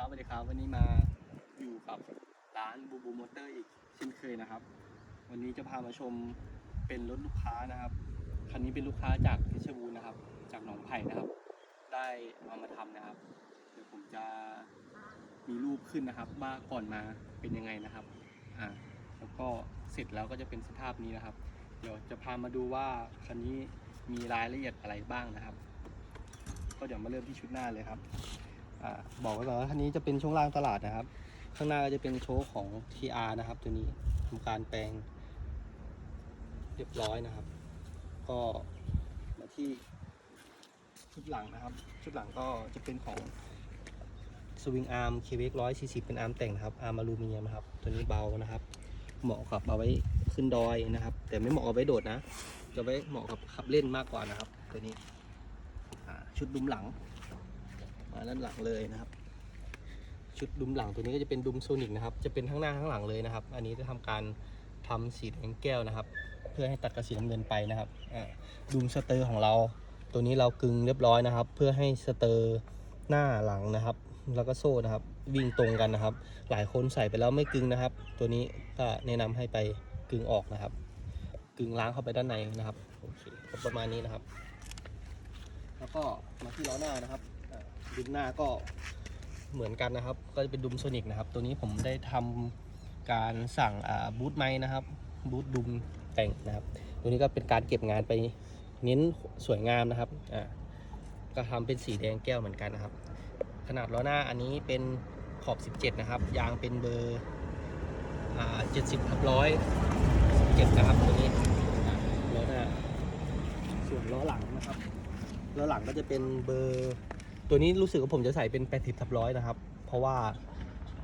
ครับสวัสดีครับ วันนี้มาอยู่กับร้านบูบูมอเตอร์อีกเช่นเคยนะครับ วันนี้จะพามาชมเป็นรถลูกค้านะครับคันนี้เป็นลูกค้าจากเพชรบูรณ์นะครับ จากหนองไผ่นะครับ ได้เอามาทำนะครับ เดี๋ยวผมจะมีรูปขึ้นนะครับว่าก่อนมาเป็นยังไงนะครับอ่าแล้วก็เสร็จแล้วก็จะเป็นสภาพนี้นะครับ เดี๋ยวจะพามาดูว่าคันนี้มีรายละเอียดอะไรบ้างนะครับ ก็เดี๋ยวมาเริ่มที่ชุดหน้าเลยครับ อ่าบอกไว้ก่อนว่าคันนี้จะเป็นช่วงล่างตลาดนะครับ ข้างหน้าก็จะเป็นโชคของ TR นะครับ ตัวนี้ทำการแปลง เรียบร้อยนะครับ ก็มาที่ชุดหลังนะครับ ชุดหลังก็จะเป็นของสวิงอาร์มเคเวกร้อยสี่สิบเป็นอาร์มแต่งนะครับ อาร์มอลูมิเนียมนะครับ ตัวนี้เบานะครับ เหมาะกับเอาไว้ขึ้นดอยนะครับ แต่ไม่เหมาะเอาไว้โดดนะ จะไว้เหมาะกับขับเล่นมากกว่านะครับ ตัวนี้ชุดดุมหลัง มาด้านหลังเลยนะครับ ชุดดุมหลังตัวนี้ก็จะเป็นดุมโซนิกนะครับ จะเป็นทั้งหน้าทั้งหลังเลยนะครับ อันนี้จะทำการทำสีแดงแก้วนะครับ เพื่อให้ตัดกับสีน้ำเงินไปนะครับดุมสเตอร์ของเรา ตัวนี้เรากึงเรียบร้อยนะครับ เพื่อให้สเตอร์หน้าหลังนะครับ แล้วก็โซ่นะครับ วิ่งตรงกันนะครับ หลายคนใส่ไปแล้วไม่กึงนะครับ ตัวนี้ก็แนะนำให้ไปกึงออกนะครับกึงล้างเข้าไปด้านในนะครับโอเคประมาณนี้นะครับ แล้วก็มาที่ล้อหน้านะครับ ดุมหน้าก็เหมือนกันนะครับ ก็จะเป็นดุมโซนิกนะครับ ตัวนี้ผมได้ทำการสั่งบูทไม้นะครับ บูทดุมแต่งนะครับ ตัวนี้ก็เป็นการเก็บงานไปเน้นสวยงามนะครับอ่าก็ทำเป็นสีแดงแก้วเหมือนกันนะครับ ขนาดล้อหน้าอันนี้เป็นขอบ 17 นะครับ ยางเป็นเบอร์อ่า70ทับร้อย17นะครับตัวนี้ล้อหน้าส่วนล้อหลังนะครับล้อหลังก็จะเป็นเบอร์ ตัวนี้รู้สึกว่าผมจะใส่เป็น 80ทับร้อยนะครับ เพราะว่า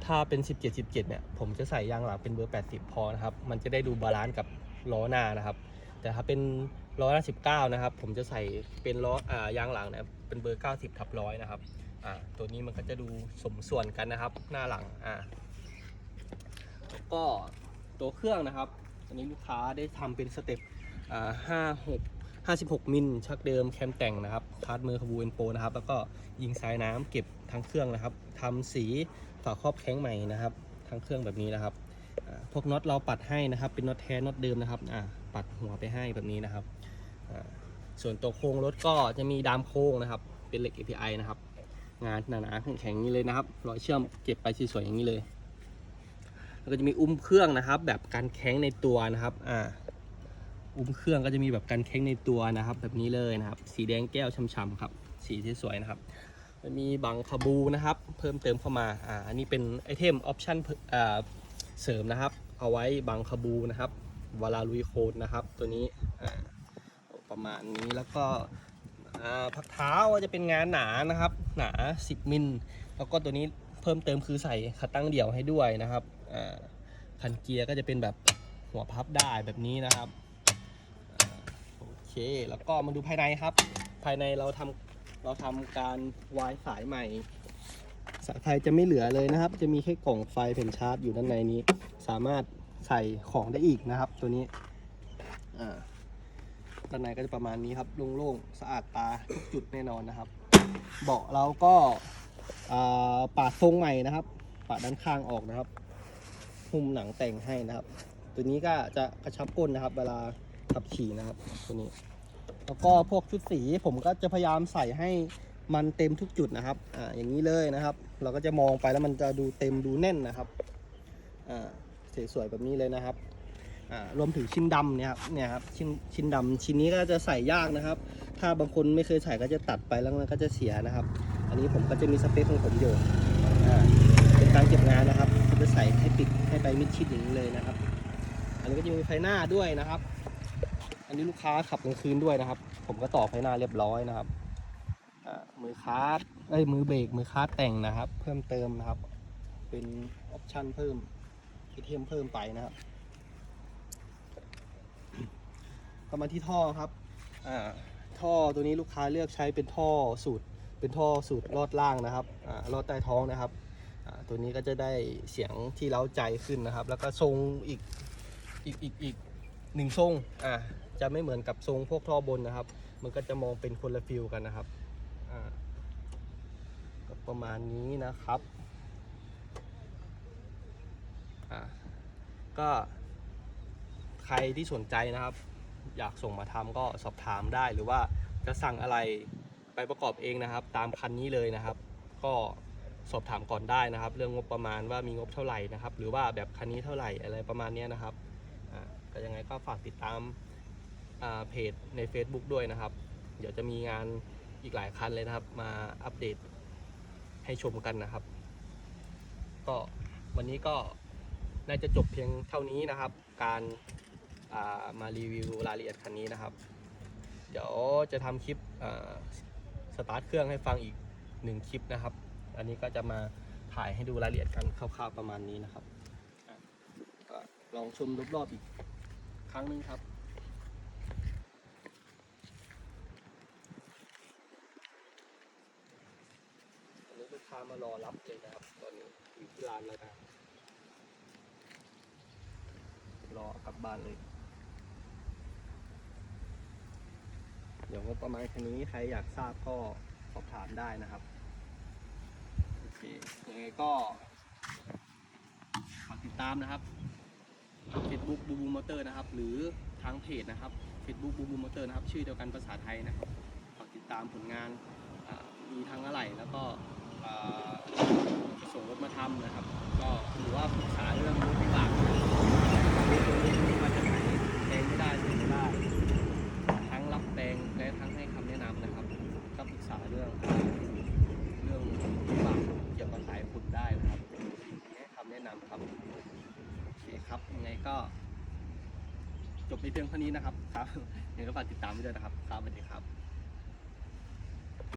ถ้าเป็น 17 17เนี่ย ผมจะใส่ยางหลังเป็นเบอร์ 80 พอนะครับ มันจะได้ดูบาลานซ์กับล้อหน้านะครับ แต่ถ้าเป็นล้อหน้า19 นะครับ ผมจะใส่เป็นล้ออ่ายางหลังเนี่ยเป็นเบอร์ 90ทับร้อยนะครับอ่าตัวนี้มันก็จะดูสมส่วนกันนะครับ หน้าหลังอ่าแล้วก็ตัวเครื่องนะครับ อันนี้ลูกค้าได้ทำเป็นสเต็ปอ่าห้าหก 56 มิลชักเดิมแคมแต่งนะครับพาร์ทมือขบูเอนโปนะครับ แล้วก็ยิงสายน้ำเก็บทั้งเครื่องนะครับทำสีฝาครอบแข้งใหม่นะครับ ทั้งเครื่องแบบนี้นะครับพวกน็อตเราปัดให้นะครับ เป็นน็อตแท้น็อตเดิมนะครับปัดหัวไปให้แบบนี้นะครับส่วนตัวโครงรถก็จะมีดามโค้งนะครับ เป็นเหล็ก API นะครับ งานหนาๆแข็งๆอย่างนี้เลยนะครับรอยเชื่อมเก็บไปสวยๆอย่างนี้เลย แล้วก็จะมีอุ้มเครื่องนะครับ แบบการแข้งในตัวนะครับอ่า อุ้มเครื่องก็จะมีแบบกันแข้งในตัวนะครับ แบบนี้เลยนะครับ สีแดงแก้วช่ำๆครับ สีที่สวยนะครับมันมีบังคาบูนะครับ เพิ่มเติมเข้ามาอ่าอันนี้เป็นไอเทมออปชั่นเสริมนะครับ เอาไว้บังคาบูนะครับวาลาลุยโคนนะครับ ตัวนี้ประมาณนี้แล้วก็พักเท้าจะเป็นงานหนานะครับ หนา 10 มิลแล้วก็ตัวนี้เพิ่มเติมคือใส่ขาตั้งเดี่ยวให้ด้วยนะครับคันเกียร์ก็จะเป็นแบบหัวพับได้แบบนี้นะครับ แล้วก็มาดูภายในครับ ภายในเราทำเราทำการวายสายใหม่ สายไฟจะไม่เหลือเลยนะครับ จะมีแค่กล่องไฟเพนชาร์จอยู่ด้านในนี้ สามารถใส่ของได้อีกนะครับ ตัวนี้อ่าด้านในก็จะประมาณนี้ครับโล่งๆสะอาดตาทุกจุดแน่นอนนะครับ เบาะเราก็ปาดทรงใหม่นะครับ ปาดด้านข้างออกนะครับ หุ้มหนังแต่งให้นะครับ ตัวนี้ก็จะกระชับก้นนะครับ เวลา ขับขี่นะครับตัวนี้ แล้วก็พวกชุดสีผมก็จะพยายามใส่ให้มันเต็มทุกจุดนะครับอ่าอย่างนี้เลยนะครับ เราก็จะมองไปแล้วมันจะดูเต็มดูแน่นนะครับอ่าสวยๆแบบนี้เลยนะครับอ่ารวมถึงชิ้นดำเนี่ยครับเนี่ยครับชิ้นชิ้นดำชิ้นนี้ก็จะใส่ยากนะครับ ถ้าบางคนไม่เคยใส่ก็จะตัดไปแล้วมันก็จะเสียนะครับ อันนี้ผมก็จะมีสเปคของผมอยู่อ่าเป็นการเก็บงานนะครับจะใส่ให้ปิดให้ไปมิดชิดอย่างนี้เลยนะครับ อันนี้ก็จะมีไฟหน้าด้วยนะครับันนี้ลูกค้าขับกลางคืนด้วยนะครับ ผมก็ต่อไฟหน้าเรียบร้อยนะครับมือคาร์ดเอ้ยมือเบรกมือคาร์ดแต่งนะครับ เพิ่มเติมนะครับ เป็นออปชั่นเพิ่มไอเทมเพิ่มไปนะครับก็มาที่ท่อครับท่อตัวนี้ลูกค้าเลือกใช้เป็นท่อสูตร เป็นท่อสูตรลอดล่างนะครับอลอดใต้ท้องนะครับตัวนี้ก็จะได้เสียงที่เล้าใจขึ้นนะครับ แล้วก็ทรงอีกอีกอีกอีกหนึ่งทรงอ่า จะไม่เหมือนกับทรงพวกท่อบนนะครับ มันก็จะมองเป็นคนละฟิลกันนะครับก็ประมาณนี้นะครับก็ใครที่สนใจนะครับ อยากส่งมาทำก็สอบถามได้หรือว่าจะสั่งอะไรไปประกอบเองนะครับ ตามคันนี้เลยนะครับ ก็สอบถามก่อนได้นะครับ เรื่องงบประมาณว่ามีงบเท่าไหร่นะครับ หรือว่าแบบคันนี้เท่าไหร่อะไรประมาณนี้นะครับก็ยังไงก็ฝากติดตาม เพจใน Facebook ด้วยนะครับ เดี๋ยวจะมีงานอีกหลายคันเลยนะครับ มาอัปเดตให้ชมกันนะครับ ก็วันนี้ก็น่าจะจบเพียงเท่านี้นะครับ การามารีวิวรายละเอียดคันนี้นะครับ เดี๋ยวจะทำคลิปสตาร์ทเครื่องให้ฟังอีกหนึ่งคลิปนะครับ อันนี้ก็จะมาถ่ายให้ดูรายละเอียดกันคร่าวๆประมาณนี้นะครับลองชมรอบๆอีกครั้งหนึงครับ อันนี้ลูก ค้ามารอรับเลยนะครับ ตอนนี้อยู่ที่ร้านแล้วนะครับรอกลับบ้านเลย เดี๋ยวงบประมาณคันนี้ใครอยากทราบก็สอบถามได้นะครับ โอเคยังไงก็ฝากติดตามนะครับ Facebook บูบูมอเตอร์นะครับ หรือทางเพจนะครับ Facebook บูบูมอเตอร์นะครับ ชื่อเดียวกันภาษาไทยนะครับฝากติดตามผลงานมีทั้งอะไหล่แล้วก็ ส่งรถมาทำนะครับ ก็หรือว่าปรึกษาเรื่องรถวิบากมาจากไหนแปลงไม่ได้เสียไม่ได้ ทั้งรับแปลงและทั้งให้คำแนะนำนะครับ ก็ปรึกษาเรื่องเรื่องวิบากเกี่ยวกับสายขุดได้นะครับให้คำแนะนำครับโอเคครับยังไงก็จบในเพียงเท่านี้นะครับ ครับยังไงก็ฝากติดตามไว้ด้วยนะครับ ครับสวัสดีครับ